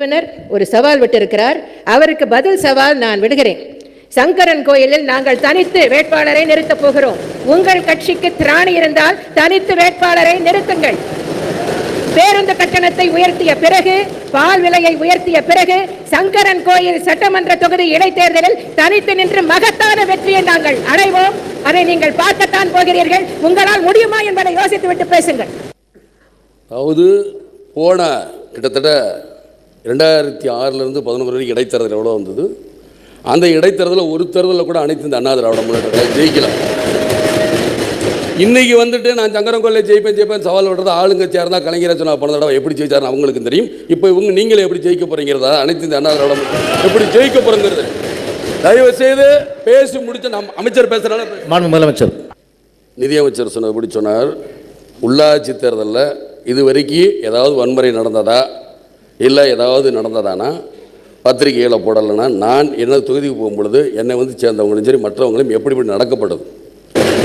உறுப்பினர் ஒரு சவால் விட்டிருக்கிறார். அவருக்கு பதில் சவால் நான் விடுகிறேன். சங்கரன் கோயிலில் நாங்கள் தனித்து வேட்பாளரை நிறுத்தப் போகிறோம். உங்கள் கட்சிக்கு திராணி இருந்தால் தனித்து வேட்பாளரை நிறுத்துங்கள். பேருந்து கட்டணத்தை உயர்த்திய பிறகு பால் விலையை உயர்த்திய பிறகு சங்கரன் கோயில் சட்டமன்ற தொகுதி இடைத்தேர்தலில் தனித்து நின்று மகத்தான வெற்றியை நாங்கள் அடைவோம். அதை நீங்கள் பார்க்கத்தான் போகிறீர்கள். உங்களால் முடியுமா என்பதை யோசித்து விட்டு பேசுங்கள். அதாவது போன கிட்டத்தட்ட ரெண்டாயிரத்தி ஆறிலிருந்து பதினொன்று வரைக்கும் இடைத்தேர்தல் எவ்வளோ வந்தது? அந்த இடைத்தேர்தலில் ஒரு தேர்தலில் கூட அனைத்து இந்த அண்ணா திராவிட முன்னேற்ற ஜெயிக்கல. இன்னைக்கு வந்துட்டு நான் சங்கரங்கோல்ல ஜெயிப்பேன் ஜெயிப்பேன் சவால் விடுறது ஆளுங்கட்சியாக இருந்தால் கலைஞரை சொன்னா போன தடவை எப்படி ஜெயிச்சாருன்னு அவங்களுக்கு தெரியும். இப்போ இவங்க நீங்களே எப்படி ஜெயிக்க போறீங்கிறதா அனைத்து இந்த அண்ணா திராவிட எப்படி ஜெயிக்க போறங்கிறது தயவு செய்து பேசி முடிச்சு நம்ம அமைச்சர் பேசுறாங்க மாண்பு முதலமைச்சர். நிதியமைச்சர் சொன்னபடி சொன்னார்? உள்ளாட்சி தேர்தலில் இது வரைக்கும் ஏதாவது வன்முறை நடந்ததா? இல்லை ஏதாவது நடந்ததானா? பத்திரிகையில் போடலைன்னா நான் என்ன தொகுதிக்கு போகும்பொழுது என்னை வந்து சேர்ந்தவங்களும் சரி மற்றவங்களும் எப்படி இப்படி நடக்கப்பட்டது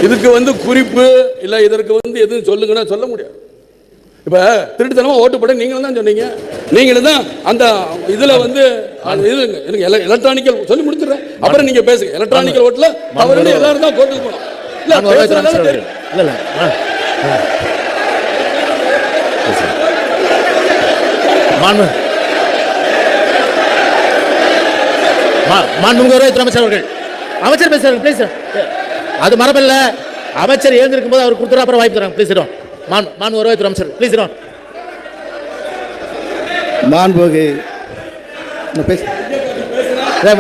இதுக்கு வந்து குறிப்பு இல்லை இதற்கு வந்து எதுவும் சொல்லுங்கன்னா சொல்ல முடியாது. இப்போ திருட்டுத்தனமாக ஓட்டு போட நீங்களும் தான் சொன்னீங்க. நீங்களும் தான் அந்த இதில் வந்து இது எனக்கு எலக்ட்ரானிக்கல் சொல்லி முடிச்சிடுறேன். அப்புறம் நீங்கள் பேசுங்க. எலக்ட்ரானிக்கல் ஓட்டில் அவரு எல்லாரும் தான் கோர்ட்டுக்கு இல்லை. தெரியும். இல்ல இல்ல ஆ, ஆ. பேசுங்க. மாண்பு. மாண்புமிகு வருவாய்த்துறை அமைச்சர் அவர்கள். அமைச்சர் பேசுறாங்க ப்ளீஸ் அது மரபில்ல. அமைச்சர் எழுந்திருக்கும் போது அவர் கொடுத்துரு அப்புறம் வாய்ப்பு தராங்க. ப்ளீஸ் மான் மாண்பு வருவாய்த்துறை அமைச்சர் ப்ளீஸ் மாண்புமிகு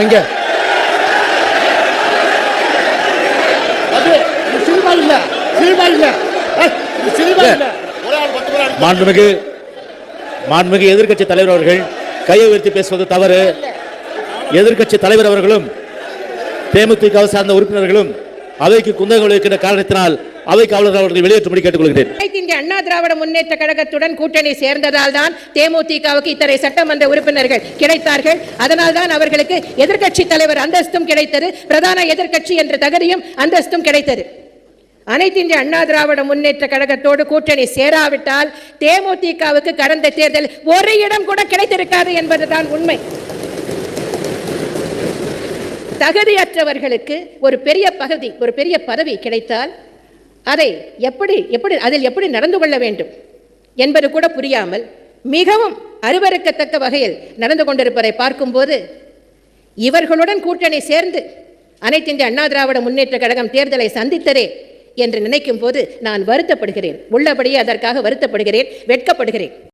இங்க மாண்புமிகு மாண்புமிகு எதிர்க்கட்சி தலைவர் அவர்கள் கையை உயர்த்தி பேசுவது தவறு. எதிர்கட்சி தலைவர் அவர்களும் தேமுதிக சார்ந்த உறுப்பினர்களும் அவைக்கு குந்தகம் விளைவிக்கின்ற காரணத்தினால் அவை காவலர் அவர்களை வெளியேற்றும்படி கேட்டுக்கொள்கிறேன். இந்திய அண்ணா திராவிட முன்னேற்ற கழகத்துடன் கூட்டணி சேர்ந்ததால் தான் தேமுதிகவுக்கு இத்தனை சட்டமன்ற உறுப்பினர்கள் கிடைத்தார்கள். அதனால் தான் அவர்களுக்கு எதிர்க்கட்சி தலைவர் அந்தஸ்தும் கிடைத்தது. பிரதான எதிர்கட்சி என்ற தகுதியும் அந்தஸ்தும் கிடைத்தது. அனைத்து இந்திய அண்ணா திராவிட முன்னேற்ற கழகத்தோடு கூட்டணி சேராவிட்டால் தேமுதிகவுக்கு கடந்த தேர்தல் ஒரு இடம் கூட கிடைத்திருக்காது என்பதுதான் உண்மை. தகுதியற்றவர்களுக்கு ஒரு பெரிய பகுதி ஒரு பெரிய பதவி கிடைத்தால் அதை எப்படி எப்படி அதில் எப்படி நடந்து கொள்ள வேண்டும் என்பது கூட புரியாமல் மிகவும் அருவருக்கத்தக்க வகையில் நடந்து கொண்டிருப்பதை பார்க்கும்போது இவர்களுடன் கூட்டணி சேர்ந்து அனைத்து இந்திய அண்ணா திராவிட முன்னேற்ற கழகம் தேர்தலை சந்தித்ததே என்று நினைக்கும் போது நான் வருத்தப்படுகிறேன். உள்ளபடியே அதற்காக வருத்தப்படுகிறேன். வெட்கப்படுகிறேன்.